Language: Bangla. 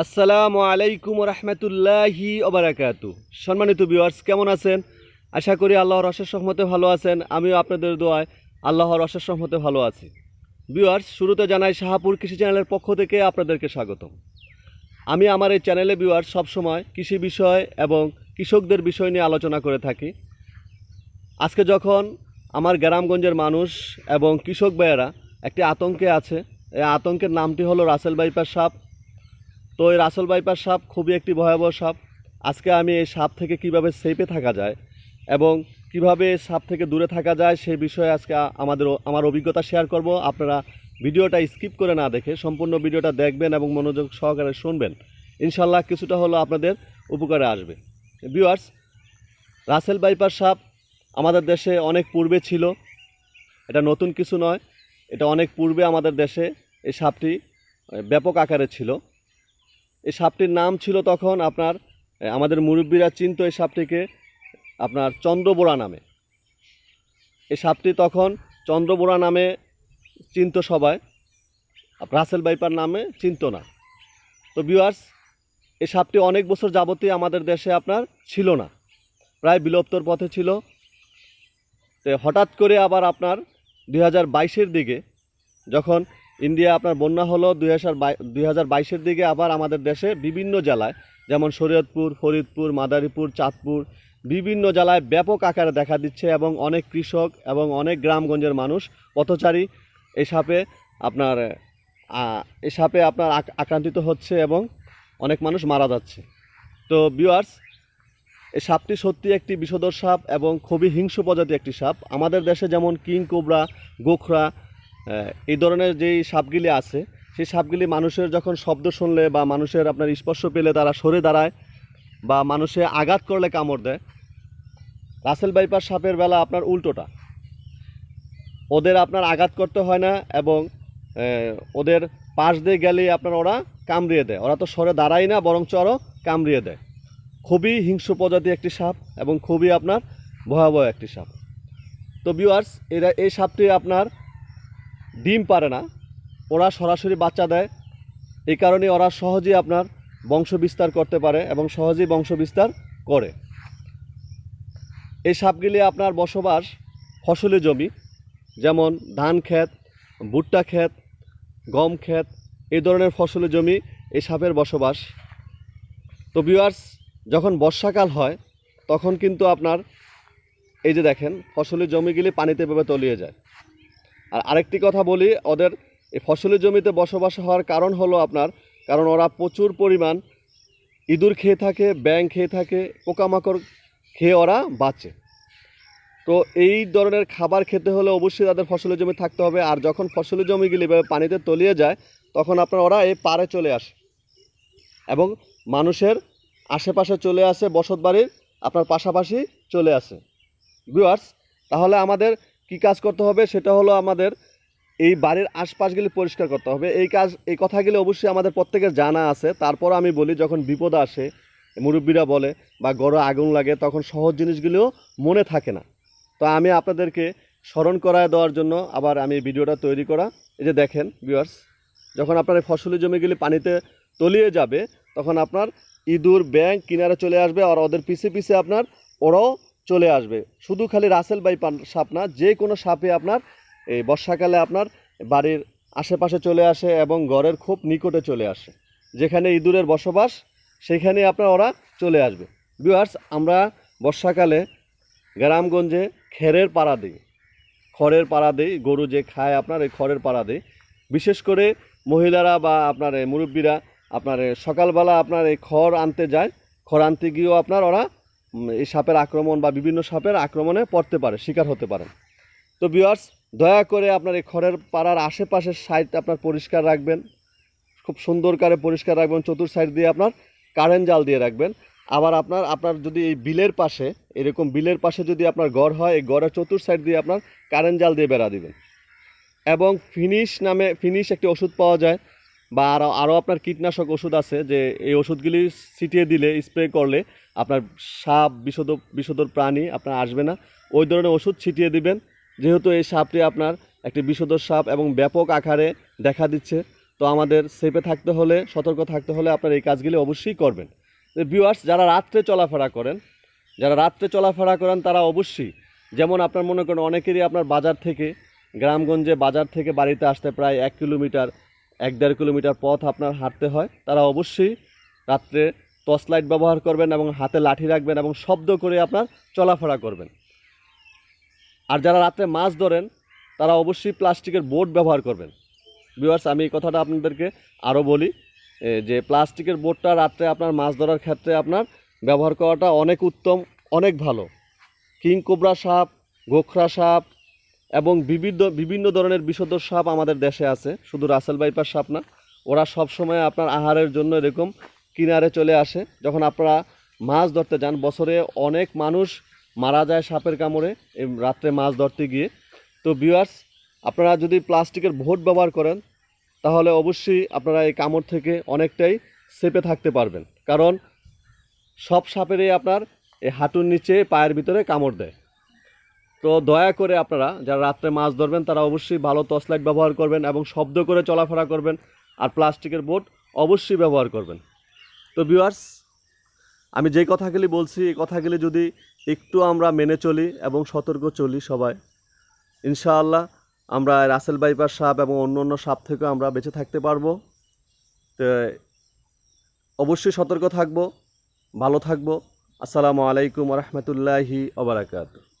আসসালামু আলাইকুম রহমতুল্লাহি ওবরাকাতু। সম্মানিত ভিউয়ার্স কেমন আছেন? আশা করি আল্লাহর অশেষ সহমতে ভালো আছেন। আমিও আপনাদের দোয়ায় আল্লাহর অশেষ সহমতে ভালো আছি। ভিউয়ার্স শুরুতে জানাই শাহাপুর কৃষি চ্যানেলের পক্ষ থেকে আপনাদেরকে স্বাগতম। আমি আমার এই চ্যানেলে ভিউয়ার্স সবসময় কৃষি বিষয় এবং কৃষকদের বিষয় নিয়ে আলোচনা করে থাকি। আজকে যখন আমার গ্রামগঞ্জের মানুষ এবং কৃষক ভাইয়েরা একটি আতঙ্কে আছে, এই আতঙ্কের নামটি হলো রাসেল বাইপার সাপ। তো এই রাসেল বাইপার সাপ খুবই একটি ভয়াবহ সাপ। আজকে আমি এই সাপ থেকে কীভাবে সেফে থাকা যায় এবং কীভাবে সাপ থেকে দূরে থাকা যায় সেই বিষয়ে আজকে আমাদের আমার অভিজ্ঞতা শেয়ার করব। আপনারা ভিডিওটা স্কিপ করে না দেখে সম্পূর্ণ ভিডিওটা দেখবেন এবং মনোযোগ সহকারে শুনবেন। ইনশাল্লাহ কিছুটা হলো আপনাদের উপকারে আসবে। ভিউয়ার্স, রাসেল বাইপার সাপ আমাদের দেশে অনেক পূর্বে ছিল। এটা নতুন কিছু নয়। এটা অনেক পূর্বে আমাদের দেশে এই সাপটি ব্যাপক আকারে ছিল। এই সাপটির নাম ছিল তখন আপনার আমাদের মুরব্বীরা চিনত এই সাপটিকে আপনার চন্দ্রবোড়া নামে। এই সাপটি তখন চন্দ্রবোড়া নামে চিনত সবাই রাসেল বাইপার নামে চিনত না। তো ভিউয়ার্স এই সাপটি অনেক বছর যাবতীয় আমাদের দেশে আপনার ছিল না, প্রায় বিলুপ্তর পথে ছিল। তো হঠাৎ করে আবার আপনার দুই হাজার দিকে যখন ইন্ডিয়া আপনার বন্যা হলো দুই হাজার দুই হাজার বাইশের দিকে, আবার আমাদের দেশে বিভিন্ন জেলায়, যেমন শরীয়তপুর, ফরিদপুর, মাদারীপুর, চাঁদপুর, বিভিন্ন জেলায় ব্যাপক আকারে দেখা দিচ্ছে এবং অনেক কৃষক এবং অনেক গ্রামগঞ্জের মানুষ পথচারী এই সাপে আপনার এই সাপে আপনার আক্রান্তিত হচ্ছে এবং অনেক মানুষ মারা যাচ্ছে। তো বিওয়ার্স এই সাপটি সত্যি একটি বিষধর সাপ এবং খুবই হিংস্র প্রজাতি একটি সাপ। আমাদের দেশে যেমন কিং কোবরা, গোখরা এই ধরনের যেই সাপগুলি আছে, সেই সাপগুলি মানুষের যখন শব্দ শুনলে বা মানুষের আপনার স্পর্শ পেলে তারা সরে দাঁড়ায় বা মানুষে আঘাত করলে কামড় দেয়, রাসেল বাইপার সাপের বেলা আপনার উল্টোটা। ওদের আপনার আঘাত করতে হয় না এবং ওদের পাশ দিয়ে গেলেই আপনার ওরা কামড়িয়ে দেয়। ওরা তো সরে দাঁড়ায় না বরং আরও কামড়িয়ে দেয়। খুবই হিংস্র প্রজাতি একটি সাপ এবং খুবই আপনার ভয়াবহ একটি সাপ। তো ভিউয়ার্স এরা, এই সাপটি আপনার ডিম পারে না, ওরা সরাসরি বাচ্চা দেয়। এই কারণে ওরা সহজেই আপনার বংশ বিস্তার করতে পারে এবং সহজেই বংশ বিস্তার করে। এই সাপগুলি আপনার বসবাস ফসলি জমি, যেমন ধান ক্ষেত, ভুট্টা ক্ষেত, গম ক্ষেত, এই ধরনের ফসলি জমি এই সাপের বসবাস। তো ভিউয়ার্স যখন বর্ষাকাল হয়, তখন কিন্তু আপনার এই যে দেখেন, ফসলি জমিগুলি পানিতে এভাবে তলিয়ে যায়। আর আরেকটি কথা বলি, ওদের এই ফসলি জমিতে বসবাস হওয়ার কারণ হলো আপনার, কারণ ওরা প্রচুর পরিমাণ ইঁদুর খেয়ে থাকে ব্যাং খেয়ে থাকে, পোকামাকড় খেয়ে ওরা বাঁচে। তো এই ধরনের খাবার খেতে হলে অবশ্যই তাদের ফসলের জমি থাকতে হবে, আর যখন ফসলি জমিগুলি পানিতে তলিয়ে যায়, তখন আপনার ওরা এই পাড়ে চলে আসে। এবং মানুষের আশেপাশে চলে আসে বসত বাড়ির আপনার পাশাপাশি চলে আসে। ভিউয়ার্স, তাহলে আমাদের কি কাজ করতে হবে সেটা হলো আমাদের এই বাড়ির আশপাশগুলি পরিষ্কার করতে হবে। এই কাজ, এই কথাগুলি অবশ্যই আমাদের প্রত্যেকের জানা আছে। তারপর আমি বলি, যখন বিপদ আসে, মুরব্বীরা বলে বা গড়ে আগুন লাগে, তখন সহজ জিনিসগুলিও মনে থাকে না। তো আমি আপনাদেরকে স্মরণ করায় দেওয়ার জন্য আবার আমি ভিডিওটা তৈরি করা। এই যে দেখেন ভিউয়ার্স যখন আপনার এই ফসলি জমিগুলি পানিতে তলিয়ে যাবে, তখন আপনার ইঁদুর ব্যাং কিনারে চলে আসবে আর ওদের পিছে পিছে আপনার ওরাও চলে আসবে। শুধু খালি রাসেল বাই সাপ না, যে কোনো সাপে আপনার এই বর্ষাকালে আপনার বাড়ির আশেপাশে চলে আসে এবং ঘরের খুব নিকটে চলে আসে। যেখানে ইঁদুরের বসবাস, সেখানে আপনার ওরা চলে আসবে। বিহার্স আমরা বর্ষাকালে গ্রামগঞ্জে খেরের পাড়া দিই। খড়ের পাড়া দিই, গরু যে খায় আপনার এই খড়ের পাড়া দিই। বিশেষ করে মহিলারা বা আপনার মুরব্বীরা আপনার সকালবেলা আপনার এই খড় আনতে যায়। খড় আনতে গিয়েও আপনার ওরা এই সাপের আক্রমণ বা বিভিন্ন সাপের আক্রমণে পড়তে পারে, শিকার হতে পারে। তো ভিউয়ার্স দয়া করে আপনার এই খড়ের পাড়ার আশেপাশের সাইড আপনার পরিষ্কার রাখবেন। খুব সুন্দর করে পরিষ্কার রাখবেন, চতুর সাইড দিয়ে আপনার কারেন্ট জাল দিয়ে রাখবেন। আবার আপনার আপনার যদি এই বিলের পাশে, এরকম বিলের পাশে যদি আপনার ঘর হয়, এই ঘরের চতুর সাইড দিয়ে আপনার কারেন্ট জাল দিয়ে বেড়া দিবেন। এবং ফিনিশ নামে ফিনিশ একটি ওষুধ পাওয়া যায়। বা আরও আরও আপনার কীটনাশক ওষুধ আছে যে এই ওষুধগুলি ছিটিয়ে দিলে, স্প্রে করলে আপনার সাপ বিষদ বিষধর প্রাণী আপনার আসবে না। ওই ধরনের ওষুধ ছিটিয়ে দিবেন। যেহেতু এই সাপটি আপনার একটি বিষধর সাপ এবং ব্যাপক আকারে দেখা দিচ্ছে, তো তো আমাদের সেফে থাকতে হলে, সতর্ক থাকতে হলে আপনার এই কাজগুলি অবশ্যই করবেন। ভিউয়ার্স যারা রাত্রে চলাফেরা করেন, যারা রাত্রে চলাফেরা করেন, তারা অবশ্যই, যেমন আপনার মনে করেন অনেকেরই আপনার বাজার থেকে, গ্রামগঞ্জে বাজার থেকে বাড়িতে আসতে প্রায় এক কিলোমিটার এক দেড় কিলোমিটার পথ আপনার হাঁটতে হয়। তারা অবশ্যই রাত্রে টর্চ লাইট ব্যবহার করবেন এবং হাতে লাঠি রাখবেন এবং শব্দ করে আপনার চলাফেরা করবেন। আর যারা রাত্রে মাছ ধরেন, তারা অবশ্যই প্লাস্টিকের বোট ব্যবহার করবেন। ভিউয়ার্স, আমি এই কথাটা আপনাদেরকে আরও বলি যে প্লাস্টিকের বোটটা রাত্রে আপনার মাছ ধরার ক্ষেত্রে আপনার ব্যবহার করাটা অনেক উত্তম, অনেক ভালো। কিং কোবরা সাপ, গোখরা সাপ এবং বিভিন্ন বিভিন্ন ধরনের বিষধর সাপ আমাদের দেশে আছে। শুধু রাসেল বাইপার সাপ না, ওরা সব সময় আপনার আহারের জন্য এরকম কিনারে চলে আসে। যখন আপনারা মাছ ধরতে যান, বছরে অনেক মানুষ মারা যায় সাপের কামড়ে, এই রাত্রে মাছ ধরতে গিয়ে। তো ভিউয়ার্স আপনারা যদি প্লাস্টিকের ভোট ব্যবহার করেন, তাহলে অবশ্যই আপনারা এই কামড় থেকে অনেকটাই সেপে থাকতে পারবেন। কারণ সব সাপেরই আপনার এই হাঁটুর নিচে, পায়ের ভিতরে কামড় দেয়। তো দয়া করে আপনারা যারা রাত্রে মাছ ধরবেন, তারা অবশ্যই ভালো টর্চ লাইট ব্যবহার করবেন এবং শব্দ করে চলাফেরা করবেন আর প্লাস্টিকের বোট অবশ্যই ব্যবহার করবেন। তো ভিউয়ার্স আমি যে কথাগুলি বলছি, এই কথাগুলি যদি একটু আমরা মেনে চলি এবং সতর্ক চলি সবাই, ইনশাআল্লাহ আমরা রাসেল বাইপার সাপ এবং অন্য অন্য সাপ থেকেও আমরা বেঁচে থাকতে পারব। তো অবশ্যই সতর্ক থাকব, ভালো থাকব। আসসালামু আলাইকুম রহমতুল্লাহি ওবরাকাতু